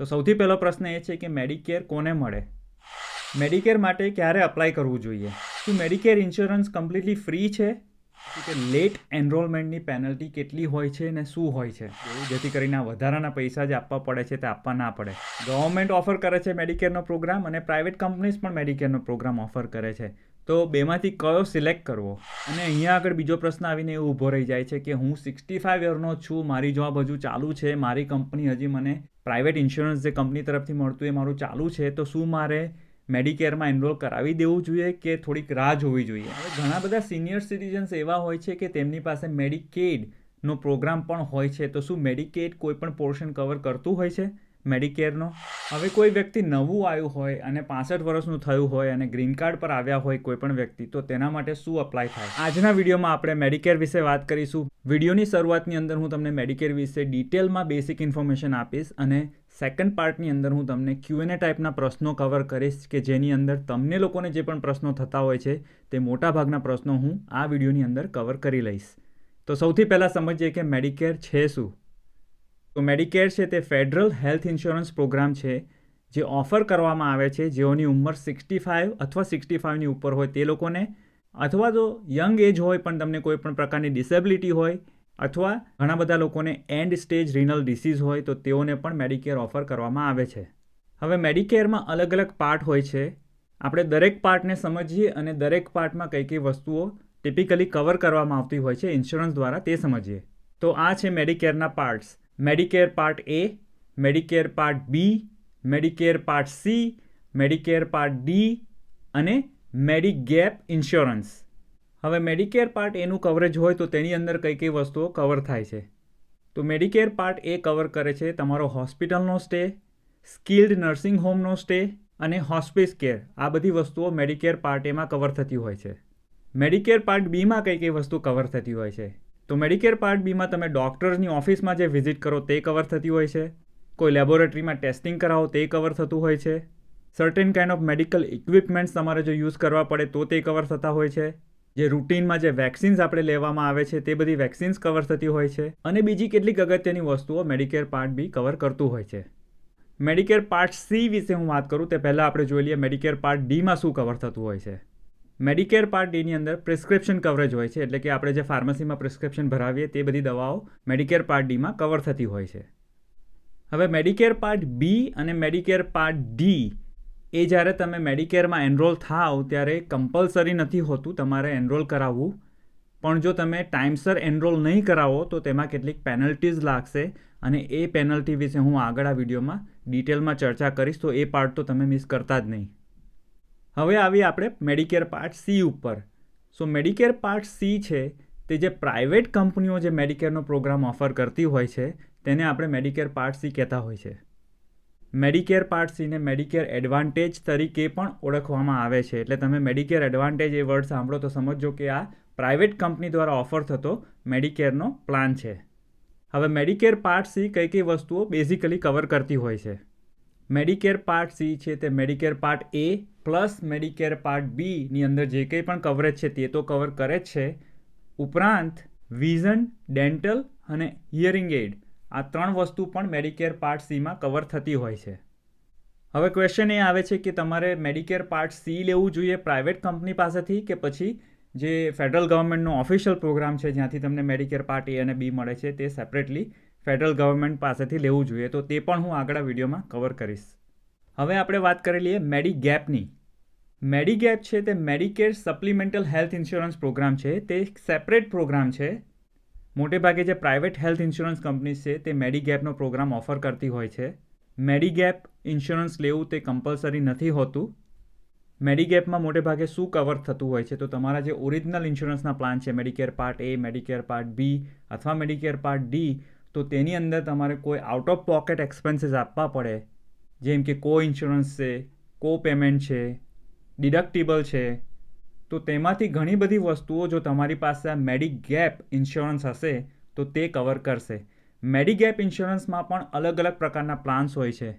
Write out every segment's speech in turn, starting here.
તો સૌથી પહેલો પ્રશ્ન એ છે કે મેડિકેર કોને મળે? મેડિકેર માટે ક્યારે અપ્લાય કરવું જોઈએ? શું મેડિકેર ઇન્સ્યોરન્સ કમ્પ્લીટલી ફ્રી છે? કે લેટ એનરોલમેન્ટની પેનલ્ટી કેટલી હોય છે ને શું હોય છે? જેથી કરીને આ વધારાના પૈસા જે આપવા પડે છે તે આપવા ના પડે. ગવર્મેન્ટ ઓફર કરે છે મેડિકેરનો પ્રોગ્રામ અને પ્રાઇવેટ કંપનીઝ પણ મેડિકેરનો પ્રોગ્રામ ઓફર કરે છે. તો બેમાંથી કયો સિલેક્ટ કરવો? અને અહીંયા આગળ બીજો પ્રશ્ન આવીને એવું ઊભો રહી જાય છે કે હું સિક્સટી ફાઇવ યરનો છું, મારી જોબ હજુ ચાલુ છે, મારી કંપની હજી મને પ્રાઇવેટ ઇન્સ્યોરન્સ જે કંપની તરફથી મળતું એ મારું ચાલુ છે, તો શું મારે મેડિકેરમાં એનરોલ કરાવી દેવું જોઈએ કે થોડીક રાહ જોવી જોઈએ? હવે ઘણા બધા સિનિયર સિટીઝન્સ એવા હોય છે કે તેમની પાસે મેડિકેડનો પ્રોગ્રામ પણ હોય છે, તો શું મેડિકેડ કોઈ પણ પોર્શન કવર કરતું હોય છે? મેડિકેરનો. હવે કોઈ વ્યક્તિ નવું આવ્યું હોય અને પાસઠ વર્ષનું થયું હોય અને ગ્રીન કાર્ડ પર આવ્યા હોય કોઈ પણ વ્યક્તિ, તો તેના માટે શું અપ્લાય થાય? આજના વિડીયોમાં આપણે મેડિકેર વિશે વાત કરીશું. વિડીયોની શરૂઆતની અંદર હું તમને મેડિકેર વિશે ડિટેલમાં બેસિક ઇન્ફોર્મેશન આપીશ અને સેકન્ડ પાર્ટની અંદર હું તમને ક્યુએનએ ટાઈપના પ્રશ્નો કવર કરીશ કે જેની અંદર તમને લોકોને જે પણ પ્રશ્નો થતા હોય છે, તે મોટાભાગના પ્રશ્નો હું આ વિડીયોની અંદર કવર કરી લઈશ. તો સૌથી પહેલાં સમજીએ કે મેડિકેર છે શું? તો મેડિકેર છે તે ફેડરલ હેલ્થ ઇન્સ્યોરન્સ પ્રોગ્રામ છે, જે ઓફર કરવામાં આવે છે જેઓની ઉંમર સિક્સટી ફાઇવ અથવા સિક્સટી ફાઇવની ઉપર હોય તે લોકોને. અથવા તો યંગ એજ હોય પણ તમને કોઈ પણ પ્રકારની ડિસેબિલિટી હોય, અથવા ઘણા બધા લોકોને એન્ડ સ્ટેજ રિનલ ડિસીઝ હોય, તો તેઓને પણ મેડિકેર ઓફર કરવામાં આવે છે. હવે મેડિકેરમાં અલગ અલગ પાર્ટ હોય છે. આપણે દરેક પાર્ટને સમજીએ અને દરેક પાર્ટમાં કઈ કઈ વસ્તુઓ ટિપિકલી કવર કરવામાં આવતી હોય છે ઇન્સ્યોરન્સ દ્વારા તે સમજીએ. તો આ છે મેડિકેરના parts Medicare part A Medicare part B Medicare part C Medicare part D અને મેડિગેપ ઇન્સ્યોરન્સ હવે મેડિકેર પાર્ટ એનું કવરેજ હોય તો તેની અંદર કઈ કઈ વસ્તુઓ કવર થાય છે? તો મેડિકેર પાર્ટ એ કવર કરે છે તમારો હોસ્પિટલનો સ્ટે સ્કિલ્ડ નર્સિંગ હોમનો સ્ટે અને હોસ્પિસ કેર આ બધી વસ્તુઓ મેડિકેર પાર્ટ એમાં કવર થતી હોય છે. મેડિકેર પાર્ટ બીમાં કઈ કઈ વસ્તુ કવર થતી હોય છે? તો મેડિકેર પાર્ટ બીમાં તમે ડૉક્ટર્સની ઓફિસમાં જે વિઝિટ કરો તે કવર થતી હોય છે? કોઈ લેબોરેટરીમાં ટેસ્ટિંગ કરાવો તે કવર થતું હોય છે? Certain kind of medical equipments તમારે જો યુઝ કરવા પડે તો તે કવર થતા હોય છે? જે રૂટીનમાં જે વેક્સિન્સ આપણે લેવામાં આવે છે તે બધી વેક્સિન્સ કવર થતી હોય છે? અને બીજી કેટલીક અગત્યની વસ્તુઓ મેડિકેર પાર્ટ બી કવર કરતું હોય છે. મેડિકેર પાર્ટ સી વિશે હું વાત કરું તે પહેલાં આપણે જોઈ લઈએ મેડિકેર પાર્ટ ડીમાં શું કવર થતું હોય છે. મેડિકેર પાર્ટ ડીની અંદર પ્રિસ્ક્રિપ્શન કવરેજ હોય છે, એટલે કે આપણે જે ફાર્મસીમાં પ્રિસ્ક્રિપ્શન ભરાવીએ તે બધી દવાઓ મેડિકેર પાર્ટ ડીમાં કવર થતી હોય છે. હવે મેડિકેર પાર્ટ બી અને મેડિકેર પાર્ટ ડી એ જ્યારે તમે મેડિકેરમાં એનરોલ થાવ ત્યારે કમ્પલસરી નથી હોતું તમારે એનરોલ કરાવવું. પણ જો તમે ટાઈમસર એનરોલ નહીં કરાવો તો તેમાં કેટલીક પેનલ્ટીઝ લાગશે અને એ પેનલ્ટી વિશે હું આગળ આ વિડીયોમાં ડિટેલમાં ચર્ચા કરીશ, તો એ પાર્ટ તો તમે મિસ કરતા જ નહીં. હવે આવીએ આપણે મેડિકેર પાર્ટ સી ઉપર. સો મેડિકેર પાર્ટ સી છે, તે જે પ્રાઇવેટ કંપનીઓ જે મેડિકેરનો પ્રોગ્રામ ઓફર કરતી હોય છે, તેને આપણે મેડિકેર પાર્ટ સી કહેતા હોય છે. મેડિકેર પાર્ટ સીને મેડિકેર એડવાન્ટેજ તરીકે પણ ઓળખવામાં આવે છે. એટલે તમે મેડિકેર એડવાન્ટેજ એ વર્ડ સાંભળો તો સમજો કે આ પ્રાઇવેટ કંપની દ્વારા ઓફર થતો મેડિકેરનો પ્લાન છે. હવે મેડિકેર પાર્ટ સી કઈ કઈ વસ્તુઓ બેઝિકલી કવર કરતી હોય છે? મેડિકેર પાર્ટ સી છે તે Medicare part A plus Medicare part બીની અંદર જે કંઈ પણ કવરેજ છે તે તો કવર કરે જ છે. ઉપરાંત વિઝન ડેન્ટલ અને હિયરિંગ એડ આ ત્રણ વસ્તુ પણ મેડિકેર પાર્ટ સીમાં કવર થતી હોય છે. હવે ક્વેશ્ચન એ આવે છે કે તમારે મેડિકેર પાર્ટ સી લેવું જોઈએ પ્રાઇવેટ કંપની પાસેથી કે પછી જે ફેડરલ ગવર્મેન્ટનો ઓફિશિયલ પ્રોગ્રામ છે જ્યાંથી તમને મેડિકેર પાર્ટ એ અને બી મળે છે તે સેપરેટલી ફેડરલ ગવર્મેન્ટ પાસેથી લેવું જોઈએ. તો તે પણ હું આગળ વિડીયોમાં કવર કરીશ. હવે આપણે વાત કરી લઈએ મેડીગેપની. મેડીગેપ છે તે Medicare supplemental health insurance programme છે. તે એક સેપરેટ પ્રોગ્રામ છે. મોટેભાગે જે પ્રાઇવેટ હેલ્થ ઇન્સ્યોરન્સ કંપનીઝ છે તે મેડીગેપનો પ્રોગ્રામ ઓફર કરતી હોય છે. મેડીગેપ ઇન્સ્યોરન્સ લેવું તે કમ્પલસરી નથી હોતું. મેડીગેપમાં મોટેભાગે શું કવર થતું હોય છે? તો તમારા જે ઓરિજિનલ ઇન્સ્યોરન્સના પ્લાન છે, Medicare part A, Medicare part B અથવા મેડિકેર પાર્ટ ડી, તો તેની અંદર તમારે કોઈ આઉટ ઓફ પોકેટ એક્સપેન્સીસ આપવા પડે. જેમ કે કો ઇન્સ્યોરન્સ છે, કો પેમેન્ટ છે, ડિડક્ટિબલ છે, તો તેમાંથી ઘણી બધી વસ્તુઓ જો તમારી પાસે આ મેડીગેપ ઇન્સ્યોરન્સ હશે, તો તે કવર કરશે. મેડિગેપ ઇન્સ્યોરન્સમાં પણ અલગ અલગ પ્રકારના પ્લાન્સ હોય છે.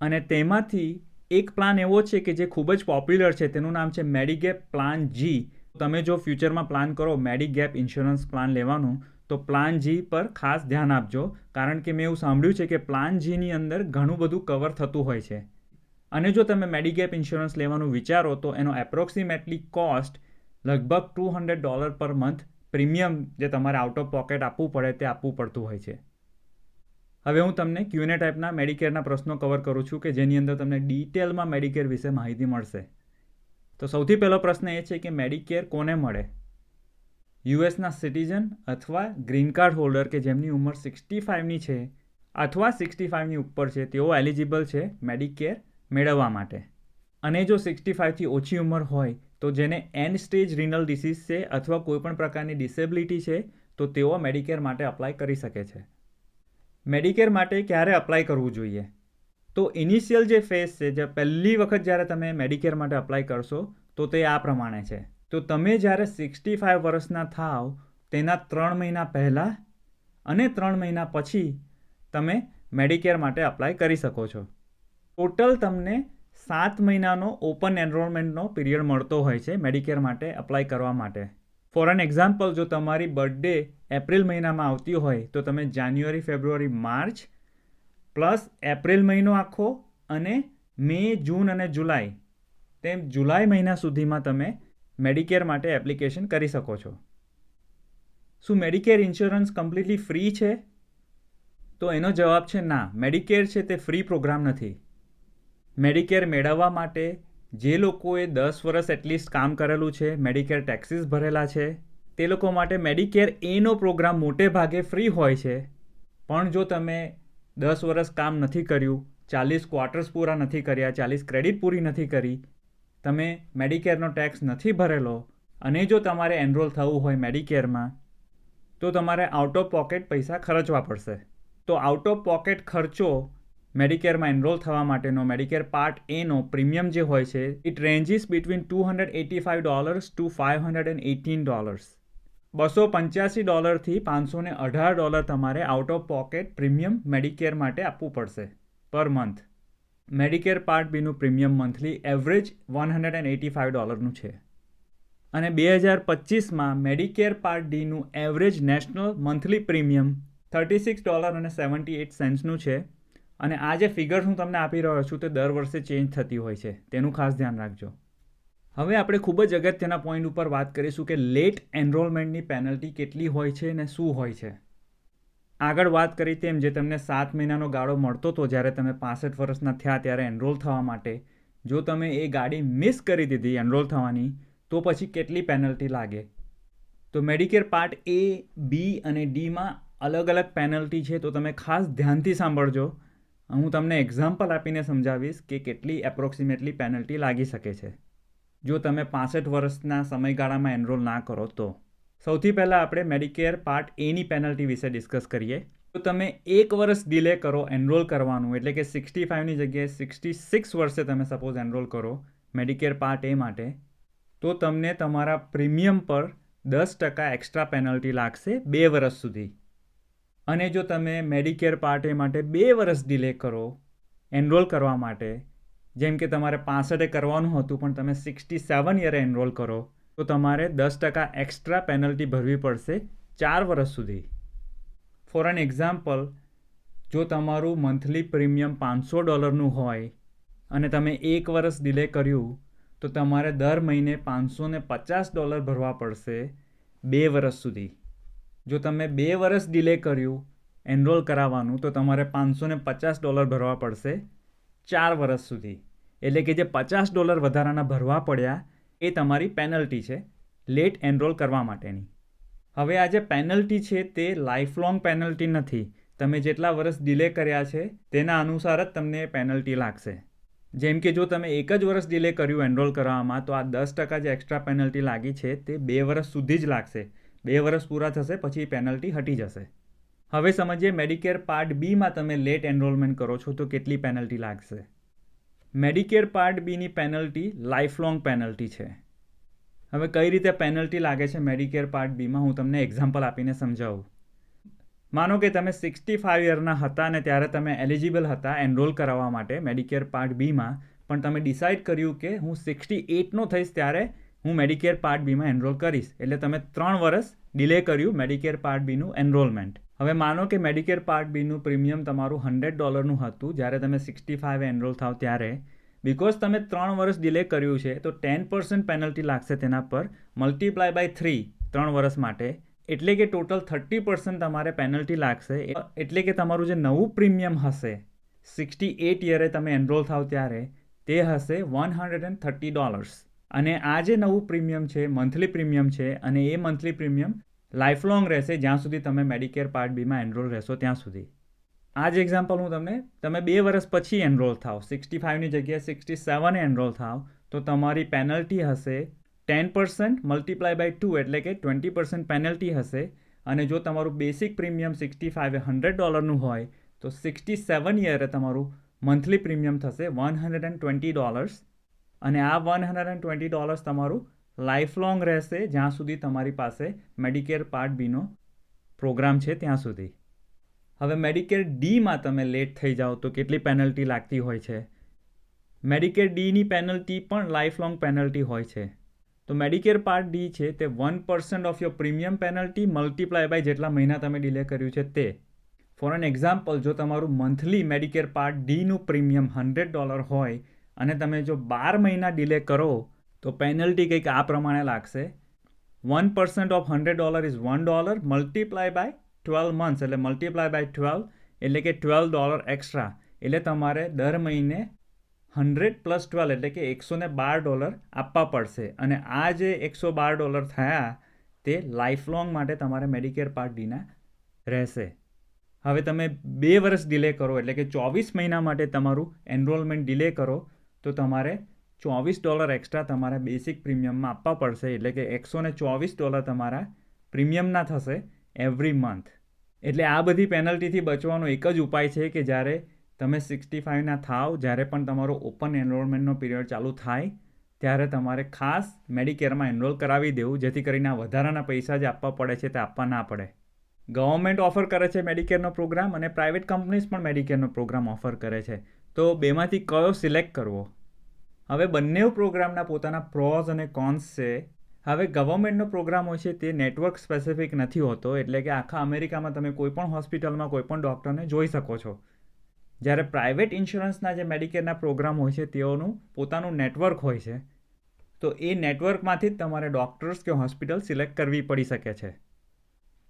અને તેમાંથી એક પ્લાન એવો છે કે જે ખૂબ જ પોપ્યુલર છે, તેનું નામ છે મેડિગેપ પ્લાન જી. તમે જો ફ્યુચરમાં પ્લાન કરો, મેડિગેપ ઇન્સ્યોરન્સ પ્લાન લેવાનું તો પ્લાન જી પર ખાસ ધ્યાન આપજો, કારણ કે મેં એવું સાંભળ્યું છે કે પ્લાન જીની અંદર ઘણું બધું કવર થતું હોય છે. અને જો તમે મેડિગેપ ઇન્સ્યોરન્સ લેવાનું વિચારો, તો એનો એપ્રોક્સિમેટલી કોસ્ટ લગભગ two hundred dollar per month premium જે તમારે આઉટ ઓફ પોકેટ આપવું પડે તે આપવું પડતું હોય છે. હવે હું તમને ક્યુને ટાઈપના મેડિકેરના પ્રશ્નો કવર કરું છું કે જેની અંદર તમને ડિટેલમાં મેડિકેર વિશે માહિતી મળશે. તો સૌથી પહેલો પ્રશ્ન એ છે કે મેડિકેર કોને મળે? યુએસના સિટીઝન અથવા ગ્રીન કાર્ડ હોલ્ડર કે જેમની ઉંમર સિક્સટી ફાઇવની છે અથવા સિક્સટી ફાઇવની ઉપર છે, તેઓ એલિજિબલ છે મેડિકેર મેળવવા માટે. અને જો સિક્સટી ફાઇવથી ઓછી ઉંમર હોય, તો જેને એન્ડ સ્ટેજ રિનલ ડિસીઝ છે અથવા કોઈપણ પ્રકારની ડિસેબિલિટી છે, તો તેઓ મેડિકેર માટે અપ્લાય કરી શકે છે. મેડિકેર માટે ક્યારે અપ્લાય કરવું જોઈએ? તો ઇનિશિયલ જે ફેઝ છે જે પહેલી વખત જ્યારે તમે મેડિકેર માટે અપ્લાય કરશો, તો તે આ પ્રમાણે છે. તો તમે જ્યારે સિક્સટી ફાઇવ વર્ષના થાવ, તેના ત્રણ મહિના પહેલાં અને ત્રણ મહિના પછી તમે મેડિકેર માટે અપ્લાય કરી શકો છો. ટોટલ તમને સાત મહિનાનો ઓપન એનરોલમેન્ટનો પીરિયડ મળતો હોય છે મેડિકેર માટે અપ્લાય કરવા માટે. ફોર એન એક્ઝામ્પલ જો તમારી બર્થડે એપ્રિલ મહિનામાં આવતી હોય, તો તમે January February March plus April મહિનો આખો અને મે, જૂન અને જુલાઈ, તેમ જુલાઈ મહિના સુધીમાં તમે મેડિકેર માટે એપ્લિકેશન કરી શકો છો. શું મેડિકેર ઇન્સ્યોરન્સ કમ્પ્લીટલી ફ્રી છે? તો એનો જવાબ છે ના. મેડિકેર છે તે ફ્રી પ્રોગ્રામ નથી. મેડિકેર મેળવવા માટે જે લોકોએ દસ વર્ષ એટલીસ્ટ કામ કરેલું છે મેડિકેર ટેક્સીસ ભરેલા છે, તે લોકો માટે મેડિકેર એનો પ્રોગ્રામ મોટે ભાગે ફ્રી હોય છે. પણ જો તમે દસ વર્ષ કામ નથી કર્યું, ચાલીસ ક્વાર્ટર્સ પૂરા નથી કર્યા, ચાલીસ ક્રેડિટ પૂરી નથી કરી તમે મેડિકેરનો ટેક્સ નથી ભરેલો અને જો તમારે એનરોલ થવું હોય મેડિકેરમાં, તો તમારે આઉટ ઓફ પોકેટ પૈસા ખર્ચવા પડશે. તો આઉટ ઓફ પોકેટ ખર્ચો મેડિકેરમાં એનરોલ થવા માટેનો મેડિકેર પાર્ટ એનો પ્રીમિયમ જે હોય છે it ranges between two hundred eighty five dollars to five hundred and eighteen dollars બસો પંચ્યાસી ડોલરથી પાંચસો ને અઢાર ડોલર તમારે out of pocket premium Medicare માટે આપવું પડશે per month Medicare part બીનું premium monthly average one hundred and eighty five ડોલરનું છે. અને બે હજાર પચીસમાં Medicare part ડીનું average national monthly premium thirty six dollar અને સેવન્ટી એટ સેન્ટ્સનું છે. અને આ જે ફિગર્સ હું તમને આપી રહ્યો છું તે દર વર્ષે ચેન્જ થતી હોય છે. તેનું ખાસ ધ્યાન રાખજો. હવે આપણે ખૂબ જ અગત્યના પોઈન્ટ ઉપર વાત કરીશું કે લેટ એનરોલમેન્ટની પેનલ્ટી કેટલી હોય છે અને શું હોય છે. આગળ વાત કરી તેમ જે તમને સાત મહિનાનો ગાળો મળતો હતો જ્યારે તમે પાસઠ વર્ષના થયા ત્યારે એનરોલ થવા માટે, જો તમે એ ગાડી મિસ કરી દીધી એનરોલ થવાની, તો પછી કેટલી પેનલ્ટી લાગે? તો મેડિકેર પાર્ટ એ બી અને ડીમાં અલગ અલગ પેનલ્ટી છે, તો તમે ખાસ ધ્યાનથી સાંભળજો. હું તમને એક્ઝામ્પલ આપીને સમજાવીશ કે કેટલી એપ્રોક્સિમેટલી પેનલ્ટી લાગી શકે છે. જો તમે પાસઠ વર્ષના સમયગાળામાં એનરોલ ના કરો તો. સૌથી પહેલાં આપણે મેડિકેર પાર્ટ એની પેનલ્ટી વિશે ડિસ્કસ કરીએ. તો તમે એક વર્ષ ડિલે કરો એનરોલ કરવાનું. એટલે કે સિક્સટી ફાઇવની જગ્યાએ સિક્સટી સિક્સ વર્ષે તમે સપોઝ એનરોલ કરો મેડિકેર પાર્ટ એ માટે, તો તમને તમારા પ્રીમિયમ પર દસ ટકા એક્સ્ટ્રા પેનલ્ટી લાગશે બે વર્ષ સુધી. અને જો તમે મેડિકેર પાર્ટ એ માટે બે વર્ષ ડિલે કરો એનરોલ કરવા માટે, જેમ કે તમારે પાસઠે કરવાનું હતું, પણ તમે સિક્સટી સેવન યરે એનરોલ કરો તો તમારે દસ ટકા એક્સ્ટ્રા પેનલ્ટી ભરવી પડશે ચાર વર્ષ સુધી. ફોર એન એક્ઝામ્પલ જો તમારું મંથલી પ્રીમિયમ પાંચસો ડોલરનું હોય અને તમે એક વર્ષ ડિલે કર્યું, તો તમારે દર મહિને પાંચસો પચાસ ડોલર ભરવા પડશે બે વર્ષ સુધી. જો તમે બે વર્ષ ડિલે કર્યું એનરોલ કરાવવાનું, તો તમારે પાંચસો પચાસ ડોલર ભરવા પડશે ચાર વર્ષ સુધી. એટલે કે જે પચાસ ડોલર વધારાના ભરવા પડ્યા એ તમારી પેનલ્ટી છે. લેટ એનરોલ કરવા માટેની. હવે આ જે પેનલ્ટી છે તે લાઈફ લોંગ પેનલ્ટી નથી. તમે જેટલા વર્ષ ડિલે કર્યા છે, તેના અનુસાર જ તમને પેનલ્ટી લાગશે. જેમ કે જો તમે એક જ વર્ષ ડિલે કર્યું એનરોલ કરવામાં, તો આ દસ ટકા જે એક્સ્ટ્રા પેનલ્ટી લાગી છે, તે બે વર્ષ સુધી જ લાગશે. બે વર્ષ પૂરા થશે, પછી પેનલ્ટી હટી જશે. હવે સમજીએ મેડિકેર પાર્ટ બીમાં તમે લેટ એનરોલમેન્ટ કરો છો, તો કેટલી પેનલ્ટી લાગશે? મેડિકેર પાર્ટ બીની પેનલ્ટી લાઈફ લોંગ પેનલ્ટી છે. હવે કઈ રીતે પેનલ્ટી લાગે છે મેડિકેર પાર્ટ બીમાં હું તમને એક્ઝામ્પલ આપીને સમજાવું. માનો કે તમે સિક્સટી ફાઇવ યરના હતા અને ત્યારે તમે એલિજિબલ હતા એનરોલ કરાવવા માટે મેડિકેર પાર્ટ બીમાં પણ તમે ડિસાઇડ કર્યું કે હું સિક્સટી એટનો થઈશ ત્યારે હું મેડિકેર પાર્ટ બીમાં એનરોલ કરીશ. એટલે તમે ત્રણ વર્ષ ડિલે કર્યું મેડિકેર પાર્ટ બીનું એનરોલમેન્ટ હવે માનો કે મેડિકેર પાર્ટ બીનું પ્રીમિયમ તમારું હંડ્રેડ ડોલરનું હતું, જ્યારે તમે સિક્સટી ફાઇવ એનરોલ થાવ ત્યારે બિકોઝ તમે ત્રણ વર્ષ ડિલે કર્યું છે, તો ટેન પર્સન્ટ પેનલ્ટી લાગશે તેના પર મલ્ટીપ્લાય બાય થ્રી ત્રણ વર્ષ માટે, એટલે કે ટોટલ થર્ટી પર્સન્ટ તમારે પેનલ્ટી લાગશે એટલે કે તમારું જે નવું પ્રીમિયમ હશે સિક્સટી એટ યરે તમે એનરોલ થાવ ત્યારે, તે હશે one hundred and thirty dollars અને આ જે નવું પ્રીમિયમ છે મંથલી પ્રીમિયમ છે, અને એ મંથલી પ્રીમિયમ લાઈફ લોંગ રહેશે જ્યાં સુધી તમે મેડિકેર પાર્ટ બીમાં એનરોલ રહેશો ત્યાં સુધી. આ જ એક્ઝામ્પલ હું તમને, તમે બે વર્ષ પછી એનરોલ થાવ સિક્સટી ફાઇવની જગ્યાએ સિક્સટી સેવન એનરોલ થાવ તો તમારી પેનલ્ટી હશે ten percent multiply by two એટલે કે ટ્વેન્ટી પર્સન્ટ પેનલ્ટી હશે. અને જો તમારું basic premium sixty five hundred ડોલરનું હોય, તો સિક્સટી સેવન યરે તમારું મંથલી પ્રીમિયમ થશે one hundred and twenty dollars. અને આ one hundred and twenty dollars તમારું લાઈફ લોંગ રહેશે જ્યાં સુધી તમારી પાસે મેડિકેર પાર્ટ બીનો પ્રોગ્રામ છે ત્યાં સુધી. હવે મેડિકેર ડીમાં તમે લેટ થઈ જાઓ તો કેટલી પેનલ્ટી લાગતી હોય છે? મેડિકેર ડીની પેનલ્ટી પણ લાઈફ લોંગ પેનલ્ટી હોય છે. તો મેડિકેર પાર્ટ ડી છે તે one percent of your premium penalty multiply by જેટલા મહિના તમે ડિલે કર્યું છે તે. ફોર એન એક્ઝામ્પલ, જો તમારું મંથલી મેડિકેર પાર્ટ ડીનું પ્રીમિયમ હંડ્રેડ ડોલર હોય અને તમે જો બાર મહિના ડિલે કરો તો પેનલ્ટી કંઈક આ પ્રમાણે લાગશે. One percent of hundred dollar is one dollar multiply by twelve months એટલે મલ્ટીપ્લાય બાય ટ્વેલ્વ એટલે કે ટ્વેલ્વ ડોલર એક્સ્ટ્રા એટલે તમારે દર મહિને હંડ્રેડ પ્લસ ટ્વેલ્વ એટલે કે એકસો બાર ડોલર આપવા પડશે. અને આ જે એકસો બાર ડોલર થયા, તે લાઈફ લોંગ માટે તમારે મેડિકેર પાર્ટ ડીના રહેશે. હવે તમે બે વર્ષ ડિલે કરો, એટલે કે ચોવીસ મહિના માટે તમારું એનરોલમેન્ટ ડિલે કરો, તો તમારે ચોવીસ ડોલર એક્સ્ટ્રા તમારે બેસિક પ્રીમિયમમાં આપવા પડશે. એટલે કે એકસો ને ચોવીસ ડોલર તમારા પ્રીમિયમના થશે એવરી મંથ એટલે આ બધી પેનલ્ટીથી બચવાનો એક જ ઉપાય છે કે જ્યારે તમે સિક્સટી ફાઇવના થાવ, જ્યારે પણ તમારો ઓપન એનરોલમેન્ટનો પીરિયડ ચાલુ થાય, ત્યારે તમારે ખાસ મેડિકેરમાં એનરોલ કરાવી દેવું, જેથી કરીને વધારાના પૈસા જે આપવા પડે છે તે આપવા ના પડે. ગવર્મેન્ટ ઓફર કરે છે મેડિકેરનો પ્રોગ્રામ અને પ્રાઇવેટ કંપનીઝ પણ મેડિકેરનો પ્રોગ્રામ ઓફર કરે છે. તો બેમાંથી કયો સિલેક્ટ કરવો? હવે બંને પ્રોગ્રામના પોતાના પ્રોઝ અને કોન્સ છે. હવે ગવર્મેન્ટનો પ્રોગ્રામ હોય છે તે નેટવર્ક સ્પેસિફિક નથી હોતો, એટલે કે આખા અમેરિકામાં તમે કોઈપણ હોસ્પિટલમાં કોઈપણ ડૉક્ટરને જોઈ શકો છો. જ્યારે પ્રાઇવેટ ઇન્સ્યોરન્સના જે મેડિકેરના પ્રોગ્રામ હોય છે તેઓનું પોતાનું નેટવર્ક હોય છે, તો એ નેટવર્કમાંથી જ તમારે ડૉક્ટર્સ કે હોસ્પિટલ સિલેક્ટ કરવી પડી શકે છે.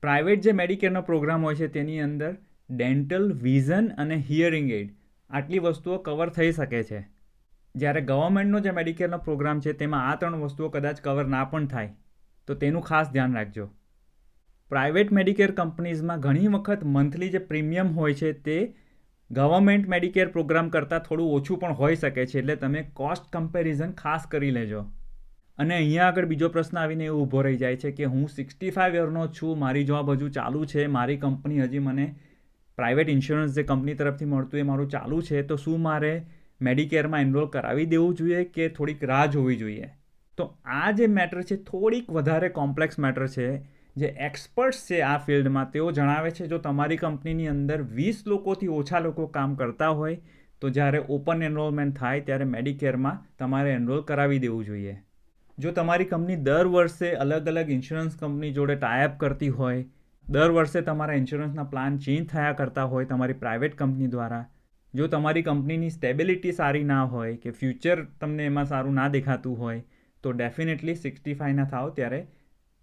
પ્રાઇવેટ જે મેડિકેરનો પ્રોગ્રામ હોય છે તેની અંદર ડેન્ટલ, વિઝન અને હિયરિંગ એડ આટલી વસ્તુઓ કવર થઈ શકે છે. જ્યારે ગવર્મેન્ટનો જે મેડિકેરનો પ્રોગ્રામ છે, તેમાં આ ત્રણ વસ્તુઓ કદાચ કવર ના પણ થાય, તો તેનું ખાસ ધ્યાન રાખજો. પ્રાઇવેટ મેડિકેર કંપનીઝમાં ઘણી વખત મંથલી જે પ્રીમિયમ હોય છે, તે ગવર્મેન્ટ મેડિકેર પ્રોગ્રામ કરતાં થોડું ઓછું પણ હોઈ શકે છે, એટલે તમે કોસ્ટ કમ્પેરિઝન ખાસ કરી લેજો. અને અહીંયા આગળ બીજો પ્રશ્ન આવીને એવું ઊભો રહી જાય છે કે હું સિક્સટી ફાઇવ યરનો છું, મારી જોબ હજુ ચાલુ છે, મારી કંપની હજી મને પ્રાઇવેટ ઇન્સ્યોરન્સ જે કંપની તરફથી મળતું એ મારું ચાલુ છે, તો શું મારે મેડિકેરમાં એનરોલ કરાવી દેવું જોઈએ કે થોડીક રાહ જોવી જોઈએ? તો આ જે મેટર છે, થોડીક વધારે કોમ્પ્લેક્સ મેટર છે, જે એક્સપર્ટ્સ છે આ ફિલ્ડમાં, તેઓ જણાવે છે, જો તમારી કંપનીની અંદર વીસ લોકોથી ઓછા લોકો કામ કરતા હોય, તો જ્યારે ઓપન એનરોલમેન્ટ થાય, ત્યારે મેડિકેરમાં તમારે એનરોલ કરાવી દેવું જોઈએ. જો તમારી કંપની દર વર્ષે અલગ અલગ ઇન્સ્યોરન્સ કંપની જોડે ટાઈઅપ કરતી હોય, દર વર્ષે તમારા ઇન્સ્યોરન્સના પ્લાન ચેન્જ થયા કરતા હોય તમારી પ્રાઇવેટ કંપની દ્વારા જો તમારી કંપનીની સ્ટેબિલિટી સારી ના હોય કે ફ્યુચર તમને એમાં સારું ના દેખાતું હોય, તો ડેફિનેટલી સિક્સટી ફાઇવના થાવ ત્યારે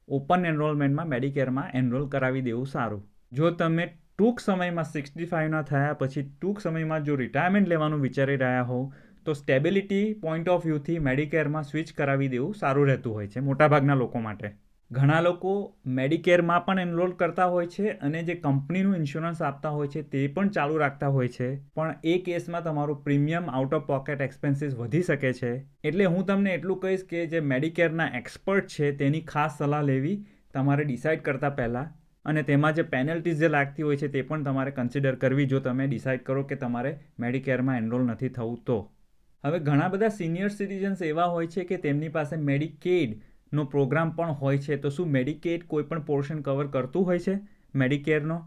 ઓપન એનરોલમેન્ટમાં મેડિકેરમાં એનરોલ કરાવી દેવું સારું. જો તમે ટૂંક સમયમાં સિક્સટી ફાઇવના થયા પછી ટૂંક સમયમાં જો રિટાયરમેન્ટ લેવાનું વિચારી રહ્યા હોવ, તો સ્ટેબિલિટી પોઈન્ટ ઓફ વ્યૂથી મેડિકેરમાં સ્વિચ કરાવી દેવું સારું રહેતું હોય છે મોટાભાગના લોકો માટે. ઘણા લોકો મેડિકેરમાં પણ એનરોલ કરતા હોય છે અને જે કંપનીનું ઇન્સ્યોરન્સ આપતા હોય છે તે પણ ચાલુ રાખતા હોય છે. પણ એ કેસમાં તમારું premium out of pocket expenses વધી શકે છે. એટલે હું તમને એટલું કહીશ કે જે મેડિકેરના એક્સપર્ટ છે તેની ખાસ સલાહ લેવી તમારે ડિસાઇડ કરતાં પહેલાં અને તેમાં જે પેનલ્ટીઝ જે લાગતી હોય છે તે પણ તમારે કન્સિડર કરવી જો તમે ડિસાઇડ કરો કે તમારે મેડિકેરમાં એનરોલ નથી થવું તો. હવે ઘણા બધા સિનિયર સિટીઝન્સ એવા હોય છે કે તેમની પાસે મેડિકેડ નો પ્રોગ્રામ પણ હોય છે, તો શું મેડિકેડ કોઈપણ પોર્શન કવર કરતું હોય છે મેડિકેરનો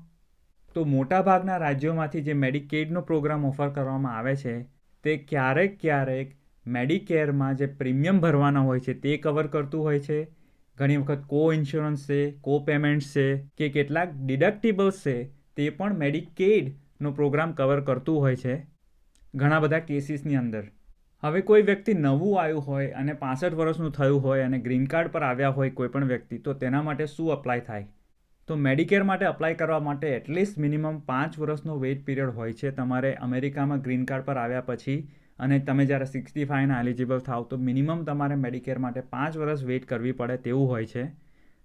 તો મોટાભાગના રાજ્યોમાંથી જે મેડિકેડનો પ્રોગ્રામ ઓફર કરવામાં આવે છે, તે ક્યારેક ક્યારેક મેડિકેરમાં જે પ્રીમિયમ ભરવાના હોય છે, તે કવર કરતું હોય છે. ઘણી વખત કો ઇન્સ્યોરન્સ છે કો પેમેન્ટ્સ છે કે કેટલાક ડિડક્ટિબલ્સ છે, તે પણ મેડિકેડનો પ્રોગ્રામ કવર કરતું હોય છે. ઘણા બધા કેસીસની અંદર. હવે કોઈ વ્યક્તિ નવું આવ્યું હોય અને પાસઠ વર્ષનું થયું હોય અને ગ્રીન કાર્ડ પર આવ્યા હોય કોઈ પણ વ્યક્તિ, તો તેના માટે શું અપ્લાય થાય? તો મેડિકેર માટે અપ્લાય કરવા માટે એટલીસ્ટ મિનિમમ પાંચ વર્ષનો વેઇટ પીરિયડ હોય છે તમારે અમેરિકામાં ગ્રીન કાર્ડ પર આવ્યા પછી અને તમે જ્યારે સિક્સટી ફાઇવના એલિજિબલ થાવ, તો મિનિમમ તમારે મેડિકેર માટે પાંચ વર્ષ વેઇટ કરવી પડે તેવું હોય છે.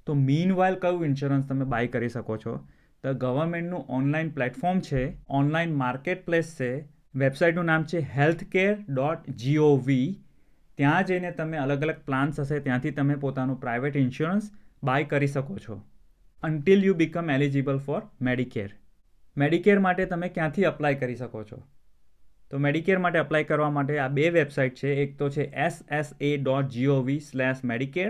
તો મીન વાઇલ કયું ઇન્સ્યોરન્સ તમે બાય કરી શકો છો? તો ગવર્મેન્ટનું ઓનલાઈન પ્લેટફોર્મ છે ઓનલાઈન માર્કેટ પ્લેસ છે વેબસાઇટનું નામ છે હેલ્થ કેર ડોટ જીઓવી ત્યાં જઈને તમે અલગ અલગ પ્લાન્સ હશે, ત્યાંથી તમે પોતાનું પ્રાઇવેટ ઇન્સ્યોરન્સ બાય કરી શકો છો. Until you become eligible for Medicare Medicare માટે તમે ક્યાંથી અપ્લાય કરી શકો છો? તો મેડિકેર માટે અપ્લાય કરવા માટે આ બે વેબસાઇટ છે. એક તો છે S S A dot GOV slash Medicare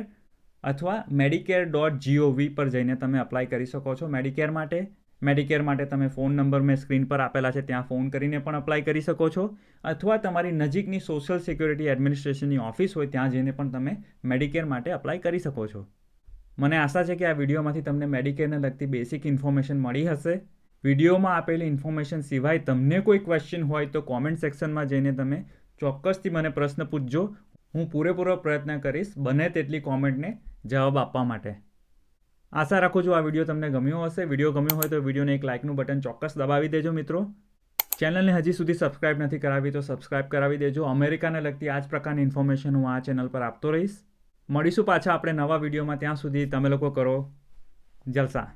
અથવા મેડિકેર ડોટ જીઓવી પર જઈને તમે અપ્લાય કરી શકો છો મેડિકેર માટે. મેડિકેર માટે તમે ફોન નંબર મેં સ્ક્રીન પર આપેલા છે, ત્યાં ફોન કરીને પણ અપ્લાય કરી શકો છો. અથવા તમારી નજીકની સોશિયલ સિક્યુરિટી એડમિનિસ્ટ્રેશનની ઓફિસ હોય, ત્યાં જઈને પણ તમે મેડિકેર માટે અપ્લાય કરી શકો છો. મને આશા છે કે આ વિડીયોમાંથી તમને મેડિકેરને લગતી બેસિક ઇન્ફોર્મેશન મળી હશે. વિડીયોમાં આપેલી ઇન્ફોર્મેશન સિવાય તમને કોઈ ક્વેશ્ચન હોય તો કોમેન્ટ સેક્શનમાં જઈને તમે ચોક્કસથી મને પ્રશ્ન પૂછજો. હું પૂરેપૂરો પ્રયત્ન કરીશ બને તેટલી કોમેન્ટને જવાબ આપવા માટે. આશા રાખું છું આ વીડિયો તમને ગમ્યો હશે. વીડિયો ગમ્યો હોય તો વિડીયોને એક લાઇકનું બટન ચોક્કસ દબાવી દેજો મિત્રો. ચેનલને હજી સુધી સબસ્ક્રાઇબ નથી કરાવી તો સબસ્ક્રાઇબ કરાવી દેજો. અમેરિકાને લગતી આ જ પ્રકારની ઇન્ફોર્મેશન હું આ ચેનલ પર આપતો રહીશ. મળીશું પાછા આપણે નવા વિડીયોમાં. ત્યાં સુધી તમે લોકો કરો જલસા.